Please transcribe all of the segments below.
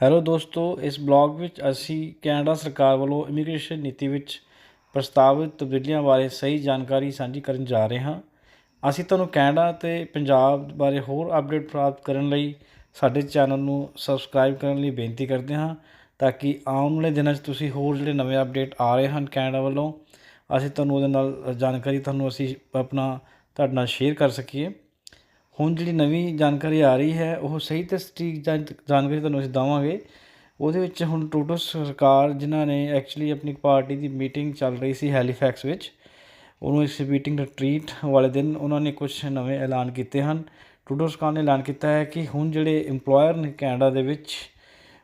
Hello ਦੋਸਤੋ, ਇਸ blog ਵਿੱਚ ਅਸੀਂ ਕੈਨੇਡਾ ਸਰਕਾਰ ਵੱਲੋਂ ਇਮੀਗ੍ਰੇਸ਼ਨ ਨੀਤੀ ਵਿੱਚ ਪ੍ਰਸਤਾਵਿਤ ਤਬਦੀਲੀਆਂ ਬਾਰੇ ਸਹੀ ਜਾਣਕਾਰੀ ਸਾਂਝੀ ਕਰਨ ਜਾ ਰਹੇ ਹਾਂ। ਅਸੀਂ ਤੁਹਾਨੂੰ ਕੈਨੇਡਾ ਅਤੇ ਪੰਜਾਬ ਬਾਰੇ ਹੋਰ ਅਪਡੇਟ ਪ੍ਰਾਪਤ ਕਰਨ ਲਈ ਸਾਡੇ ਚੈਨਲ ਨੂੰ ਸਬਸਕ੍ਰਾਈਬ ਕਰਨ ਲਈ ਬੇਨਤੀ ਕਰਦੇ ਹਾਂ ਤਾਂ ਕਿ ਆਉਣ ਵਾਲੇ ਦਿਨਾਂ 'ਚ ਤੁਸੀਂ ਹੋਰ ਜਿਹੜੇ ਨਵੇਂ ਅਪਡੇਟ ਆ ਰਹੇ ਹਨ ਕੈਨੇਡਾ ਵੱਲੋਂ, ਅਸੀਂ ਤੁਹਾਨੂੰ ਉਹਦੇ ਨਾਲ ਜਾਣਕਾਰੀ ਤੁਹਾਨੂੰ ਅਸੀਂ ਆਪਣਾ ਤੁਹਾਡੇ ਨਾਲ ਸ਼ੇਅਰ ਕਰ ਸਕੀਏ। ਹੁਣ ਜਿਹੜੀ ਨਵੀਂ ਜਾਣਕਾਰੀ ਆ ਰਹੀ ਹੈ, ਉਹ ਸਹੀ ਤੇ ਸਟੀਕ ਜਾਣਕਾਰੀ ਤੁਹਾਨੂੰ ਅਸੀਂ ਦੇਵਾਂਗੇ। ਉਹਦੇ ਵਿੱਚ ਹੁਣ ਟਰੂਡੋ ਸਰਕਾਰ ਜਿਨ੍ਹਾਂ ਨੇ ਐਕਚੁਅਲੀ ਆਪਣੀ ਪਾਰਟੀ ਦੀ ਮੀਟਿੰਗ ਚੱਲ ਰਹੀ ਸੀ ਹੈਲੀਫੈਕਸ ਵਿੱਚ, ਉਹਨੂੰ ਇਸ ਮੀਟਿੰਗ ਰਿਟਰੀਟ ਵਾਲੇ ਦਿਨ ਉਹਨਾਂ ਨੇ ਕੁਝ ਨਵੇਂ ਐਲਾਨ ਕੀਤੇ ਹਨ। ਟਰੂਡੋ ਸਰਕਾਰ ਨੇ ਐਲਾਨ ਕੀਤਾ ਹੈ ਕਿ ਹੁਣ ਜਿਹੜੇ EMPLOYER ਨੇ ਕੈਨੇਡਾ ਦੇ ਵਿੱਚ,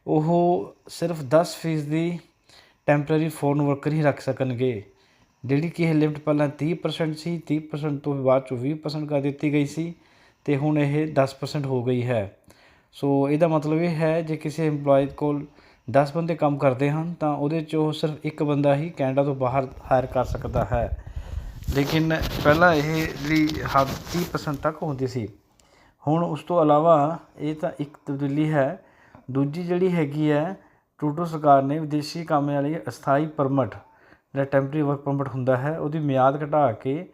ਉਹ ਸਿਰਫ 10 ਫੀਸਦੀ ਟੈਂਪਰੇਰੀ ਫੋਰਨ ਵਰਕਰ ਹੀ ਰੱਖ ਸਕਣਗੇ, ਜਿਹੜੀ ਕਿ ਇਹ ਲਿਮਟ ਪਹਿਲਾਂ 30% ਸੀ 30% ਤੋਂ ਬਾਅਦ ਚੋਂ 20% ਕਰ ਦਿੱਤੀ ਗਈ ਸੀ। ਤੇ ਹੁਣ ਇਹ 10% ਹੋ ਗਈ ਹੈ। ਸੋ ਇਹਦਾ ਮਤਲਬ ਇਹ ਹੈ, ਜੇ ਕਿਸੇ EMPLOYE ਕੋਲ 10 ਬੰਦੇ ਕੰਮ ਕਰਦੇ ਹਨ, ਤਾਂ ਉਹਦੇ 'ਚ ਉਹ ਸਿਰਫ ਇੱਕ ਬੰਦਾ ਹੀ ਕੈਨੇਡਾ ਤੋਂ ਬਾਹਰ ਹਾਇਰ ਕਰ ਸਕਦਾ ਹੈ। ਲੇਕਿਨ ਪਹਿਲਾਂ ਇਹ ਜਿਹੜੀ ਹੱਦ 30% ਤੱਕ ਹੁੰਦੀ ਸੀ। ਹੁਣ ਉਸ ਤੋਂ ਇਲਾਵਾ ਇਹ ਤਾਂ ਇੱਕ ਤਬਦੀਲੀ ਹੈ। ਦੂਜੀ ਜਿਹੜੀ ਹੈਗੀ ਹੈ, ਟਰੂਡੋ ਸਰਕਾਰ ਨੇ ਵਿਦੇਸ਼ੀ ਕਾਮਿਆਂ ਵਾਲੀ ਅਸਥਾਈ ਪਰਮਿਟ ਜਿਹੜਾ ਟੈਂਪਰੇਰੀ ਵਰਕ ਪਰਮਿਟ ਹੁੰਦਾ ਹੈ, ਉਹਦੀ ਮਿਆਦ ਘਟਾ ਕੇ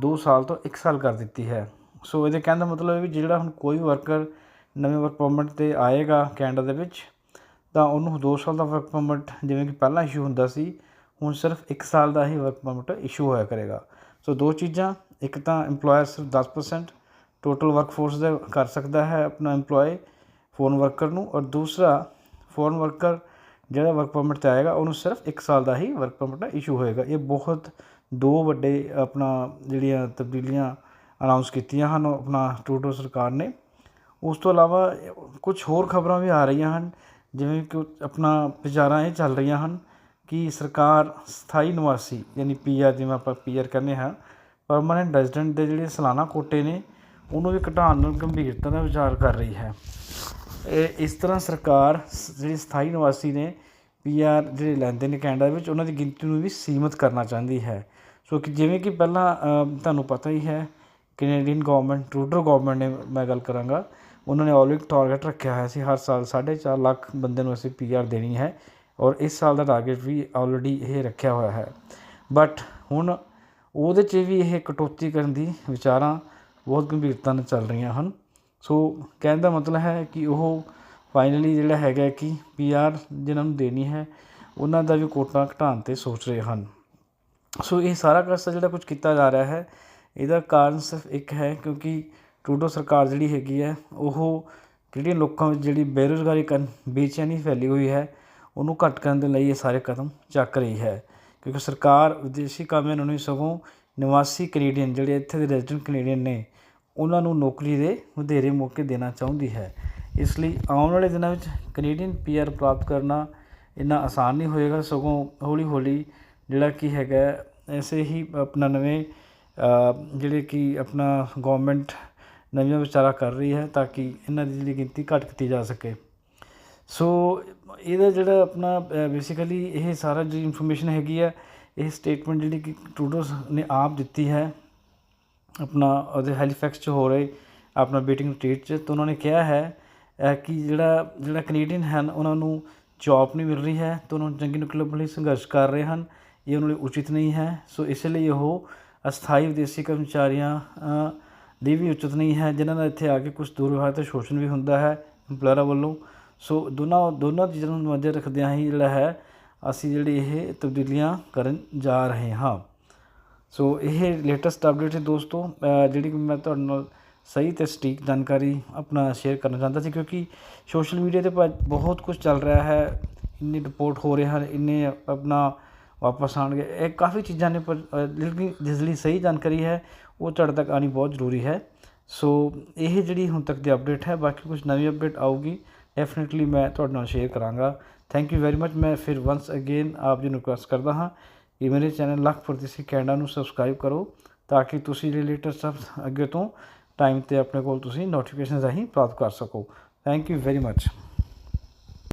2 ਸਾਲ ਤੋਂ 1 ਸਾਲ ਕਰ ਦਿੱਤੀ ਹੈ। ਸੋ ਇਹਦੇ ਕਹਿਣ ਦਾ ਮਤਲਬ ਹੈ ਵੀ ਜਿਹੜਾ ਹੁਣ ਕੋਈ ਵਰਕਰ ਨਵੇਂ ਵਰਕ ਪਰਮਿਟ 'ਤੇ ਆਏਗਾ ਕੈਨੇਡਾ ਦੇ ਵਿੱਚ, ਤਾਂ ਉਹਨੂੰ 2 ਸਾਲ ਦਾ ਵਰਕ ਪਰਮਿਟ ਜਿਵੇਂ ਕਿ ਪਹਿਲਾਂ ਇਸ਼ੂ ਹੁੰਦਾ ਸੀ, ਹੁਣ ਸਿਰਫ 1 ਸਾਲ ਦਾ ਹੀ ਵਰਕ ਪਰਮਿਟ ਇਸ਼ੂ ਹੋਇਆ ਕਰੇਗਾ। ਸੋ ਦੋ ਚੀਜ਼ਾਂ, ਇੱਕ ਤਾਂ EMPLOYER ਸਿਰਫ 10% ਟੋਟਲ ਵਰਕਫੋਰਸ ਦਾ ਕਰ ਸਕਦਾ ਹੈ ਆਪਣਾ EMPLOYE ਫੋਰਨ ਵਰਕਰ ਨੂੰ, ਔਰ ਦੂਸਰਾ ਫੋਰਨ ਵਰਕਰ ਜਿਹੜਾ ਵਰਕ ਪਰਮਿਟ 'ਤੇ ਆਏਗਾ, ਉਹਨੂੰ ਸਿਰਫ 1 ਸਾਲ ਦਾ ਹੀ ਵਰਕ ਪਰਮਿਟ ਇਸ਼ੂ ਹੋਏਗਾ। ਇਹ ਬਹੁਤ ਦੋ ਵੱਡੇ ਆਪਣਾ ਜਿਹੜੀਆਂ ਤਬਦੀਲੀਆਂ ਅਨਾਉਂਸ ਕੀਤੀਆਂ ਹਨ ਆਪਣਾ ਟਰੂਡੋ ਸਰਕਾਰ ਨੇ। ਉਸ ਤੋਂ ਇਲਾਵਾ ਕੁਝ ਹੋਰ ਖਬਰਾਂ ਵੀ ਆ ਰਹੀਆਂ ਹਨ, ਜਿਵੇਂ ਕਿ ਆਪਣਾ ਵਿਚਾਰਾਂ ਇਹ ਚੱਲ ਰਹੀਆਂ ਹਨ ਕਿ ਸਰਕਾਰ ਸਥਾਈ ਨਿਵਾਸੀ, ਯਾਨੀ ਪੀਆਰ ਜਿਵੇਂ ਆਪਾਂ ਪੀਆਰ ਕਹਿੰਦੇ ਹਾਂ ਪਰਮਾਨੈਂਟ ਰੈਜ਼ੀਡੈਂਟ ਦੇ ਜਿਹੜੇ ਸਾਲਾਨਾ ਕੋਟੇ ਨੇ, ਉਹਨੂੰ ਵੀ ਘਟਾਉਣ ਨੂੰ ਗੰਭੀਰਤਾ ਨਾਲ ਵਿਚਾਰ ਕਰ ਰਹੀ ਹੈ। ਇਹ ਇਸ ਤਰ੍ਹਾਂ ਸਰਕਾਰ ਜਿਹੜੇ ਸਥਾਈ ਨਿਵਾਸੀ ਨੇ, ਪੀਆਰ ਜਿਹੜੇ ਲੈਂਦੇ ਨੇ ਕੈਨੇਡਾ ਵਿੱਚ, ਉਹਨਾਂ ਦੀ ਗਿਣਤੀ ਨੂੰ ਵੀ ਸੀਮਿਤ ਕਰਨਾ ਚਾਹੁੰਦੀ ਹੈ। ਸੋ ਕਿ ਜਿਵੇਂ ਕਿ ਪਹਿਲਾਂ ਤੁਹਾਨੂੰ ਪਤਾ ਹੀ ਹੈ ਕੈਨੇਡੀਅਨ ਗੌਰਮੈਂਟ ਟਰੂਡੋ ਗੌਰਮੈਂਟ ਨੇ ਮੈਂ ਗੱਲ ਕਰਾਂਗਾ। ਉਹਨਾਂ ਨੇ ਆਲਰੇਡੀ ਟਾਰਗੇਟ ਰੱਖਿਆ ਹੋਇਆ ਸੀ, ਹਰ ਸਾਲ 4.5 ਲੱਖ ਬੰਦੇ ਨੂੰ ਅਸੀਂ ਪੀਆਰ ਦੇਣੀ ਹੈ ਔਰ ਇਸ ਸਾਲ ਦਾ ਟਾਰਗੇਟ ਵੀ ਆਲਰੇਡੀ ਇਹ ਰੱਖਿਆ ਹੋਇਆ ਹੈ। ਬਟ ਹੁਣ ਉਹਦੇ 'ਚ ਵੀ ਇਹ ਕਟੌਤੀ ਕਰਨ ਦੀ ਵਿਚਾਰਾਂ ਬਹੁਤ ਗੰਭੀਰਤਾ ਨਾਲ ਚੱਲ ਰਹੀਆਂ ਹਨ। ਸੋ ਕਹਿਣ ਦਾ ਮਤਲਬ ਹੈ ਕਿ ਉਹ ਫਾਈਨਲੀ ਜਿਹੜਾ ਹੈਗਾ ਕਿ ਪੀਆਰ ਜਿਨ੍ਹਾਂ ਨੂੰ ਦੇਣੀ ਹੈ, ਉਹਨਾਂ ਦਾ ਵੀ ਕੋਟਾ ਘਟਾਉਣ 'ਤੇ ਸੋਚ ਰਹੇ ਹਨ। ਸੋ ਇਹ ਸਾਰਾ ਕਸਾ ਜਿਹੜਾ ਕੁਝ ਕੀਤਾ ਜਾ ਰਿਹਾ ਹੈ ਇਹਦਾ ਕਾਰਨ ਸਿਰਫ ਇੱਕ ਹੈ ਕਿਉਂਕਿ ਟਰੂਡੋ ਸਰਕਾਰ ਜਿਹੜੀ ਹੈਗੀ ਹੈ, ਉਹ ਜਿਹੜੀਆਂ ਲੋਕਾਂ ਵਿੱਚ ਜਿਹੜੀ ਬੇਰੁਜ਼ਗਾਰੀ ਕਰਨ, ਬੇਚੈਨੀ ਫੈਲੀ ਹੋਈ ਹੈ, ਉਹਨੂੰ ਘੱਟ ਕਰਨ ਦੇ ਲਈ ਇਹ ਸਾਰੇ ਕਦਮ ਚੱਕ ਰਹੀ ਹੈ। ਕਿਉਂਕਿ ਸਰਕਾਰ ਵਿਦੇਸ਼ੀ ਕਾਮਿਆਂ ਨੂੰ ਨਹੀਂ, ਸਗੋਂ ਨਿਵਾਸੀ ਕੈਨੇਡੀਅਨ ਜਿਹੜੇ ਇੱਥੇ ਦੇ ਰੈਜ਼ੀਡੈਂਟ ਕੈਨੇਡੀਅਨ ਨੇ, ਉਹਨਾਂ ਨੂੰ ਨੌਕਰੀ ਦੇ ਵਧੇਰੇ ਮੌਕੇ ਦੇਣਾ ਚਾਹੁੰਦੀ ਹੈ। ਇਸ ਲਈ ਆਉਣ ਵਾਲੇ ਦਿਨਾਂ ਵਿੱਚ ਕੈਨੇਡੀਅਨ ਪੀਆਰ ਪ੍ਰਾਪਤ ਕਰਨਾ ਇੰਨਾ ਆਸਾਨ ਨਹੀਂ ਹੋਏਗਾ। ਸਗੋਂ ਹੌਲੀ ਹੌਲੀ ਜਿਹੜਾ ਕੀ ਹੈਗਾ, ਐਸੇ ਹੀ ਆਪਣਾ ਨਵੇਂ ਜਿਹੜੇ ਕਿ ਆਪਣਾ ਗੌਰਮੈਂਟ ਨਵੀਆਂ ਵਿਚਾਰਾਂ ਕਰ ਰਹੀ ਹੈ ਤਾਂ ਕਿ ਇਹਨਾਂ ਦੀ ਜਿਹੜੀ ਗਿਣਤੀ ਘੱਟ ਕੀਤੀ ਜਾ ਸਕੇ। ਸੋ ਇਹਦਾ ਜਿਹੜਾ ਆਪਣਾ ਬੇਸਿਕਲੀ ਇਹ ਸਾਰਾ ਜਿਹੜੀ ਇਨਫੋਰਮੇਸ਼ਨ ਹੈਗੀ ਹੈ, ਇਹ ਸਟੇਟਮੈਂਟ ਜਿਹੜੀ ਕਿ ਟਰੂਡੋ ਨੇ ਆਪ ਦਿੱਤੀ ਹੈ, ਆਪਣਾ ਉਹਦੇ ਹੈਲੀਫੈਕਸ 'ਚ ਹੋ ਰਹੇ, ਆਪਣਾ ਬੀਟਿੰਗ ਸਟੇਟ 'ਚ, ਤਾਂ ਉਹਨਾਂ ਨੇ ਕਿਹਾ ਹੈ ਕਿ ਜਿਹੜਾ ਜਿਹੜਾ ਕੈਨੇਡੀਅਨ ਹਨ, ਉਹਨਾਂ ਨੂੰ ਜੌਬ ਨਹੀਂ ਮਿਲ ਰਹੀ ਹੈ, ਤਾਂ ਉਹਨਾਂ ਨੂੰ ਚੰਗੀ ਨੌਕਰੀ ਲਈ ਸੰਘਰਸ਼ ਕਰ ਰਹੇ ਹਨ, ਇਹ ਉਹਨਾਂ ਲਈ ਉਚਿਤ ਨਹੀਂ ਹੈ। ਸੋ ਇਸ ਲਈ ਉਹ ਅਸਥਾਈ ਵਿਦੇਸ਼ੀ ਕਰਮਚਾਰੀਆਂ ਦੀ ਵੀ ਉਚਿਤ ਨਹੀਂ ਹੈ, ਜਿਨ੍ਹਾਂ ਦਾ ਇੱਥੇ ਆ ਕੇ ਕੁਝ ਦੁਰਵਿਵਹਾਰ ਤੇ ਸ਼ੋਸ਼ਣ ਵੀ ਹੁੰਦਾ ਹੈ ਇੰਪਲੋਇਰਾਂ ਵੱਲੋਂ। ਸੋ ਦੋਨਾਂ ਦੋਨਾਂ ਚੀਜ਼ਾਂ ਨੂੰ ਮੱਦੇ ਰੱਖਦਿਆਂ ਹੀ ਜਿਹੜਾ ਹੈ, ਅਸੀਂ ਜਿਹੜੀ ਇਹ ਤਬਦੀਲੀਆਂ ਕਰਨ ਜਾ ਰਹੇ ਹਾਂ। ਸੋ ਇਹ ਲੇਟੈਸਟ ਅਪਡੇਟ ਹੈ ਦੋਸਤੋ ਜਿਹੜੀ ਮੈਂ ਤੁਹਾਡੇ ਨਾਲ ਸਹੀ ਤੇ ਸਟੀਕ ਜਾਣਕਾਰੀ ਆਪਣਾ ਸ਼ੇਅਰ ਕਰਨਾ ਚਾਹੁੰਦਾ ਸੀ, ਕਿਉਂਕਿ ਸੋਸ਼ਲ ਮੀਡੀਆ ਤੇ ਬਹੁਤ ਕੁਝ ਚੱਲ ਰਿਹਾ ਹੈ, ਇੰਨੇ ਰਿਪੋਰਟ ਹੋ ਰਹੇ ਹਨ, ਇੰਨੇ ਆਪਣਾ ਵਾਪਸ ਆਣਗੇ ਇਹ ਕਾਫੀ ਚੀਜ਼ਾਂ ਨੇ, ਪਰ ਲੇਕਿਨ ਜਿਸ ਲਈ ਸਹੀ ਜਾਣਕਾਰੀ ਹੈ, ਉਹ ਤੁਹਾਡੇ ਤੱਕ ਆਣੀ ਬਹੁਤ ਜ਼ਰੂਰੀ ਹੈ। ਸੋ, ਇਹ ਜਿਹੜੀ ਹੁਣ ਤੱਕ ਦੀ ਅਪਡੇਟ ਹੈ, ਬਾਕੀ ਕੁਝ ਨਵੀਂ ਅਪਡੇਟ ਆਊਗੀ ਡੈਫੀਨਿਟਲੀ ਮੈਂ ਤੁਹਾਡੇ ਨਾਲ ਸ਼ੇਅਰ ਕਰਾਂਗਾ। ਥੈਂਕ ਯੂ ਵੈਰੀ ਮਚ ਮੈਂ ਫਿਰ ਵਾਂਸ ਅਗੇਨ ਆਪ ਜੀ ਨੂੰ ਰਿਕੁਐਸਟ ਕਰਦਾ ਹਾਂ ਕਿ ਮੇਰੇ ਚੈਨਲ ਲੱਖ ਪ੍ਰਤੀਸ਼ਤ ਕੈਨੇਡਾ ਨੂੰ ਸਬਸਕ੍ਰਾਈਬ ਕਰੋ, ਤਾਂ ਕਿ ਤੁਸੀਂ ਰਿਲੇਟਡ ਸਭ ਅੱਗੇ ਤੋਂ ਟਾਈਮ ਤੇ ਆਪਣੇ ਕੋਲ ਤੁਸੀਂ ਨੋਟੀਫਿਕੇਸ਼ਨ ਰਾਹੀਂ ਪ੍ਰਾਪਤ ਕਰ ਸਕੋ। Thank you very much